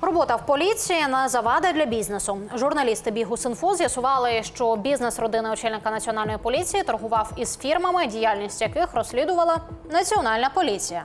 Робота в поліції на завади для бізнесу. Журналісти Бігус.Інфо з'ясували, що бізнес родини очільника національної поліції торгував із фірмами, діяльність яких розслідувала національна поліція.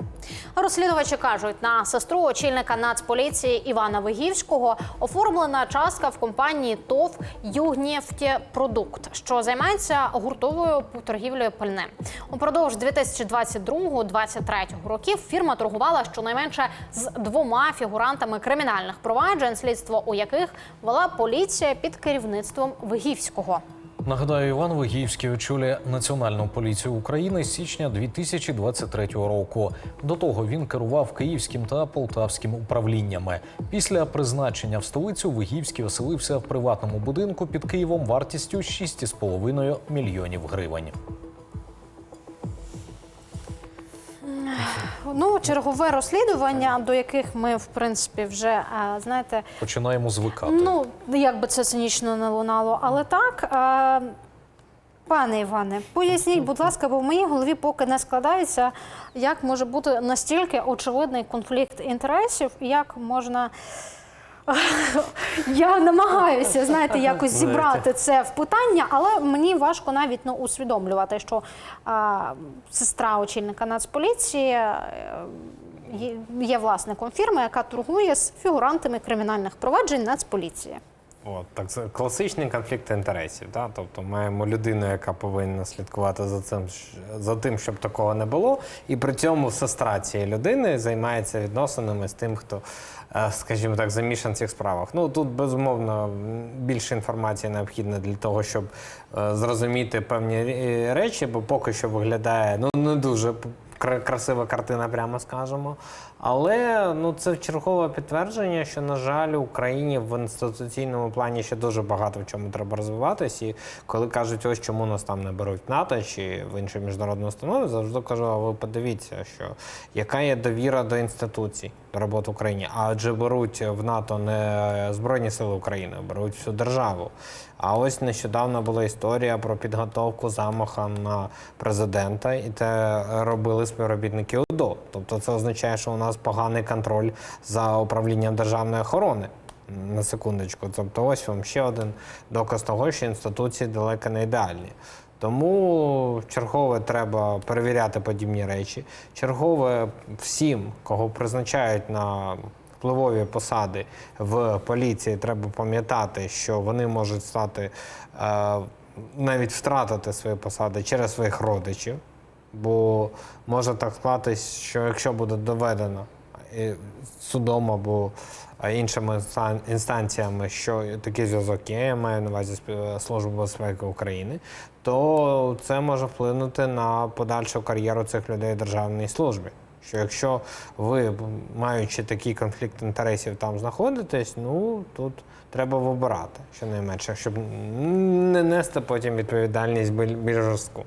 Розслідувачі кажуть, на сестру очільника Нацполіції Івана Вигівського оформлена частка в компанії ТОВ «Югнєфтєпродукт», що займається гуртовою торгівлею пальним. Упродовж 2022-2023 років фірма торгувала щонайменше з двома фігурантами кримінальних проваджень, слідство у яких вела поліція під керівництвом Вигівського. Нагадаю, Іван Вигівський очолює Національну поліцію України з січня 2023 року. До того він керував київським та полтавським управліннями. Після призначення в столицю Вигівський оселився в приватному будинку під Києвом вартістю 6,5 мільйонів гривень. Ну, чергове розслідування, до яких ми, в принципі, вже е, знаєте, Починаємо звикати. Ну, як би це цинічно не лунало, але так. Е, пане Іване, поясніть, будь ласка, бо в моїй голові поки не складається, як може бути настільки очевидний конфлікт інтересів, як можна. Я намагаюся, знаєте, якось зібрати це в питання, але мені важко навіть ну, усвідомлювати, що а, сестра очільника Нацполіції е, є, є власником фірми, яка торгує з фігурантами кримінальних проваджень Нацполіції. От так це класичний конфлікт інтересів. Да? Тобто маємо людину, яка повинна слідкувати за цим за тим, щоб такого не було, і при цьому сестра цієї людини займається відносинами з тим, хто, е, скажімо так, замішан в цих справах. Ну тут безумовно більше інформації необхідно для того, щоб е, зрозуміти певні е, речі, бо поки що виглядає ну не дуже красива картина, прямо скажемо. Але ну це чергове підтвердження, що на жаль, Україні в інституційному плані ще дуже багато в чому треба розвиватись. І коли кажуть, ось чому нас там не беруть в НАТО чи в інші міжнародні установи, завжди кажу, а ви подивіться, що яка є довіра до інституцій, до роботи в Україні. Адже беруть в НАТО не Збройні Сили України, беруть всю державу. А ось нещодавно була історія про підготовку замаха на президента, і це робили співробітники УДО. Тобто це означає, що у нас поганий контроль за управлінням державної охорони. На секундочку. Тобто, ось вам ще один доказ того, що інституції далеко не ідеальні. Тому чергове треба перевіряти подібні речі. Чергове всім, кого призначають на впливові посади в поліції, треба пам'ятати, що вони можуть стати е, навіть втратити свої посади через своїх родичів. Бо може так склатись, що якщо буде доведено е, судом або е, іншими інстан- інстанціями, що такий зв'язок є, я маю на увазі спів- Службу безпеки України, то це може вплинути на подальшу кар'єру цих людей в державній службі. Що якщо ви, маючи такий конфлікт інтересів, там знаходитесь, ну тут треба вибирати щонайменше, щоб не нести потім відповідальність біль- більш жорстку.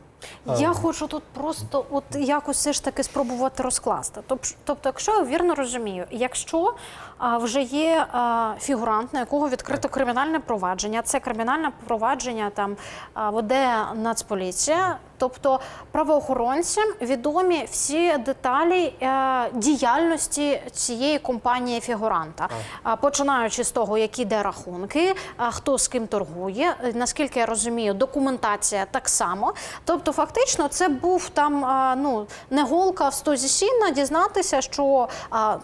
Я хочу тут просто от якось все ж таки спробувати розкласти. Тобто, якщо я вірно розумію, якщо а, вже є а, фігурант, на якого відкрито кримінальне провадження, це кримінальне провадження там а, веде Нацполіція, тобто правоохоронцям відомі всі деталі е, діяльності цієї компанії фігуранта, А, починаючи з того, які де рахунки, а, хто з ким торгує, е, наскільки я розумію, документація так само. Тобто, фактично, це був там а, ну не голка в стозі сіна дізнатися, що. а,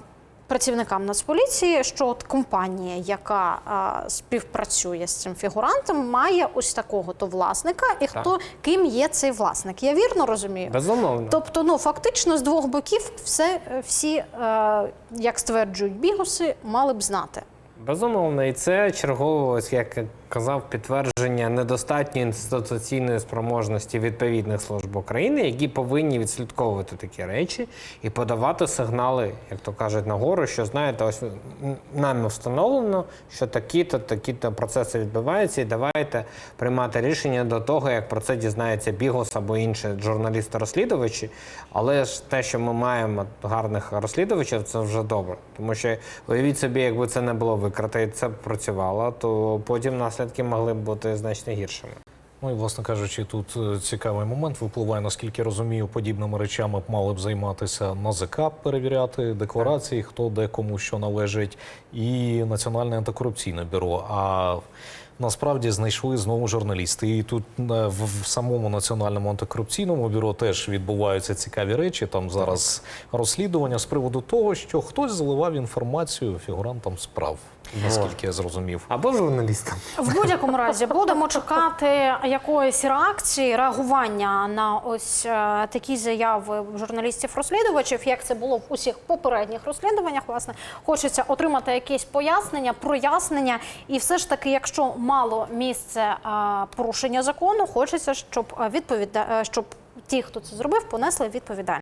Працівникам Нацполіції, що от компанія, яка а, співпрацює з цим фігурантом, має ось такого то власника, і хто ким є цей власник. Я вірно розумію? Безумовно. Тобто, ну фактично з двох боків все е, всі, е, як стверджують бігуси, мали б знати. Безумовно, і це чергове, ось як казав, підтвердження недостатньої інституційної спроможності відповідних служб України, які повинні відслідковувати такі речі і подавати сигнали, як то кажуть, нагору, що знаєте, ось нами встановлено, що такі-то, такі-то процеси відбуваються, і давайте приймати рішення до того, як про це дізнається Бігос або інші журналісти-розслідувачі. Але ж те, що ми маємо гарних розслідувачів, це вже добре. Тому що уявіть собі, якби це не було викрито і це працювало, то потім наслідки могли б бути значно гіршими. Ну і власне кажучи, тут е, цікавий момент випливає, наскільки розумію, подібними речами мали б займатися НАЗК, перевіряти декларації, хто де кому що належить, і Національне антикорупційне бюро. А насправді знайшли знову журналісти. І тут е, в, самому національному антикорупційному бюро теж відбуваються цікаві речі. Там зараз розслідування з приводу того, що хтось заливав інформацію фігурантам справ, наскільки я зрозумів. Або журналістам. В будь-якому разі будемо чекати якоїсь реакції, реагування на ось е, такі заяви журналістів-розслідувачів, як це було в усіх попередніх розслідуваннях. Власне, хочеться отримати якісь пояснення, прояснення, і все ж таки, якщо мало місце порушення закону, хочеться, щоб відповідь е, щоб ті, хто це зробив, понесли відповідальність.